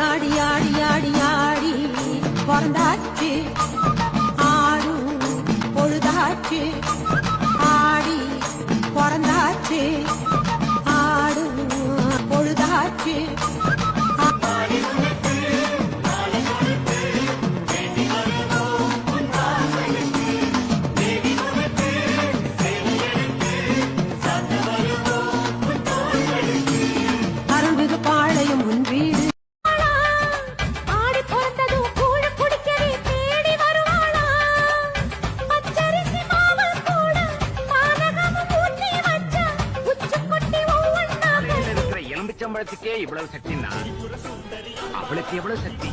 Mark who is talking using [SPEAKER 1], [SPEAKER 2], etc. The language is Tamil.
[SPEAKER 1] ஆடி ஆடி ஆடி ஆடி பிறந்தாச்சு. ஆடும் பொழுதாச்சு. ஆடி பிறந்தாச்சு. ஆடும் பொழுதாச்சு.
[SPEAKER 2] பேரிச்சம்பழத்துக்கே இவ்வளவு சக்தின்னா அவளுக்கு எவ்வளவு சக்தி?